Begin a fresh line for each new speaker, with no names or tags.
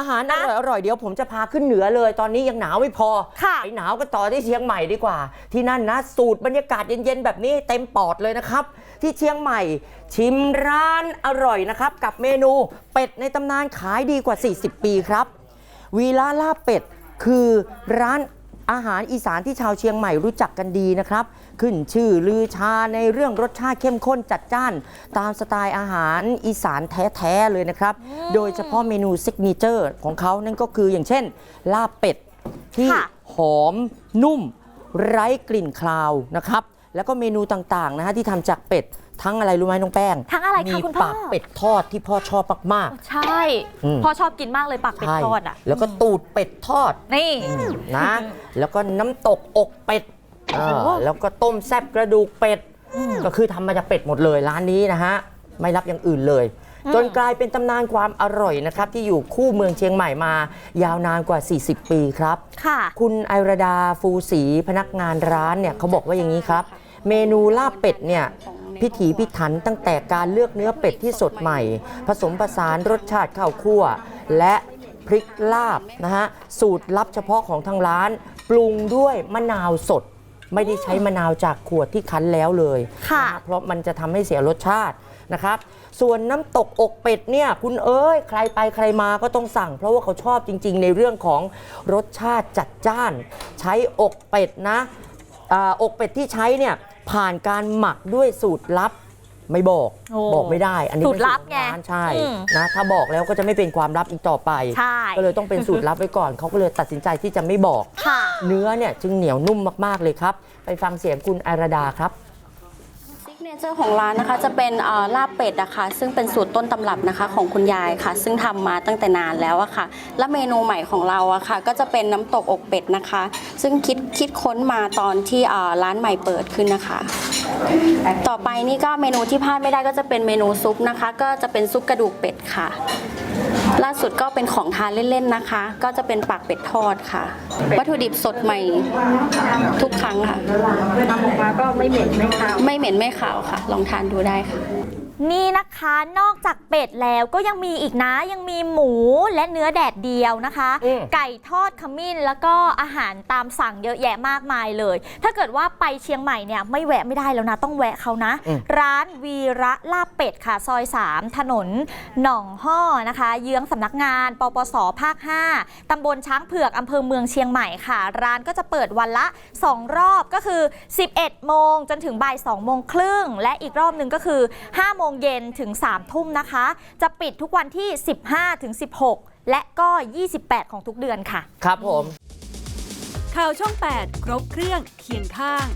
อาหารอร่อยอร่อยเดี๋ยวผมจะพาขึ้นเหนือเลย ตอนนี้ยังหนาวไม่พอ
ค่ะ
ไปหนาวกันต่อที่เชียงใหม่ดีกว่า ที่นั่นนะ สูตรบรรยากาศเย็นๆแบบนี้เต็มปอดเลยนะครับ ที่เชียงใหม่ ชิมร้านอร่อยนะครับ กับเมนูเป็ดในตำนานขายดีกว่า 40 ปีครับ วีลาลาบเป็ดคือร้าน อาหารอีสานที่ชาวเชียงใหม่รู้จักกันดีนะครับ ขึ้นชื่อลือชาในเรื่องรสชาติเข้มข้นจัดจ้าน ตามสไตล์อาหารอีสานแท้ๆเลยนะครับ โดยเฉพาะเมนูซิกเนเจอร์ของเขานั่นก็คืออย่างเช่น ลาบเป็ดที่
ค่ะ
หอมนุ่ม ไร้กลิ่นคลาวนะครับ แล้วก็เมนูต่างๆนะฮะที่ทำจากเป็ด ทั้งอะไรรู้ไหมน้องแป้ง
ทั้งอะไรคะ
มี
คุณพ่อ
ปากเป็ดทอดที่พ่อชอบมาก
ใช่
อืม
พ่อชอบกินมากเลยปาก
ๆ
เป็ด
ใช่
ทอดอะ
แล้วก็ตูดเป็ดทอด
นี่
นะ แล้วก็น้ำตกอกเป็ด
โอ้โห
เออแล้วก็ต้มแซ่บกระดูกเป็ด ก็คือทำมาจากเป็ดหมดเลยร้านนี้นะฮะ ไม่รับอย่างอื่นเลย จนกลายเป็นตำนานความอร่อยนะครับ ที่อยู่คู่เมืองเชียงใหม่มา ยาวนานกว่า 40 ปีครับ
ค่ะ
คุณไอรดาฟูศรีพนักงานร้านเนี่ยเขาบอกว่าอย่างนี้ครับ เมนูลาบเป็ดเนี่ยพิถีพิถันตั้งแต่การเลือกเนื้อเป็ดที่สดใหม่ ผสมผสานรสชาติข้าวคั่ว และพริกลาบนะฮะสูตรลับเฉพาะของทางร้าน ปรุงด้วยมะนาวสด ไม่ได้ใช้มะนาวจากขวดที่คั้นแล้วเลย
ค่ะ
นฮเพราะมันจะทำให้เสียรสชาตินะครับ ส่วนน้ำตกอกเป็ดเนี่ยคุณเอ้ยใครไปใครมาก็ต้องสั่ง เพราะว่าเขาชอบจริง ๆ ในเรื่องของรสชาติจัดจ้าน ใช้อกเป็ดนะ อาอกเป็ดที่ใช้เนี่ยผ่านการหมักด้วยสูตรลับไม่บอก
โอ้
บอกไม่ได้ อันนี้
สูตรลับ
เป็นของร้าน
ไง
ใช่
อืม
นะถ้าบอกแล้วก็จะไม่เป็นความลับอีกต่อไป
ใช่
ก็เลยต้องเป็นสูตรลับไว้ก่อนเขาก็เลยตัดสินใจที่จะไม่บอก
ค่ะ
เนื้อเนี่ยจึงเหนียวนุ่มมาก ๆ เลยครับ ไปฟังเสียงคุณไอรดาครับ
ซิก เนเจอร์ของร้านนะคะจะเป็นเอ่อลาบเป็ดนะคะซึ่งเป็นสูตรต้นตำรับนะคะของคุณยายค่ะ ซึ่งทำมาตั้งแต่นานแล้วอะค่ะ และเมนูใหม่ของเราอะค่ะ ก็จะเป็นน้ำตกอกเป็ดนะคะ ซึ่งคิดคิดค้นมาตอนที่เอ่อร้านใหม่เปิดขึ้นนะคะ ต่อไปนี่ก็เมนูที่พลาดไม่ได้ก็จะเป็นเมนูซุปนะคะ ก็จะเป็นซุปกระดูกเป็ดค่ะ ล่าสุดก็เป็นของทานเล่นๆนะคะ ก็จะเป็นปากเป็ดทอดค่ะ วัตถุดิบสดใหม่ทุกครั้งค่ะ
ทำออกมาก็ไม่เหม็นไม่คาว
ไม่เหม็นไม่ขาวค่ะ ลองทานดูได้ค่ะ
นี่นะคะนอกจากเป็ดแล้วก็ยังมีอีกนะยังมีหมูและเนื้อแดดเดียวนะคะ
อืม
ไก่ทอดขมิ้นแล้วก็อาหารตามสั่งเยอะแยะมากมายเลย ถ้าเกิดว่าไปเชียงใหม่เนี่ยไม่แวะไม่ได้แล้วนะ ต้องแวะเขานะ
อืม
ร้านวีระลาบเป็ดค่ะ ซอย 3 ถนนหนองห่อนะคะ เยื้องสำนักงาน ปปสภาค 5ตำบลช้างเผือกอำเภอเมืองเชียงใหม่ค่ะ ร้านก็จะเปิดวันละ 2 รอบก็คือ 11 โมงจนถึงบ่าย2โมงครึ่งและอีกรอบหนึ่งก็คือ 5 โมงเย็นถึง 3 ทุ่มนะคะ จะปิดทุกวันที่ 15 ถึง 16 และก็ 28 ของทุกเดือนค่ะ
ครับผม
ข่าวช่อง 8 ครบเครื่องเคียงข้าง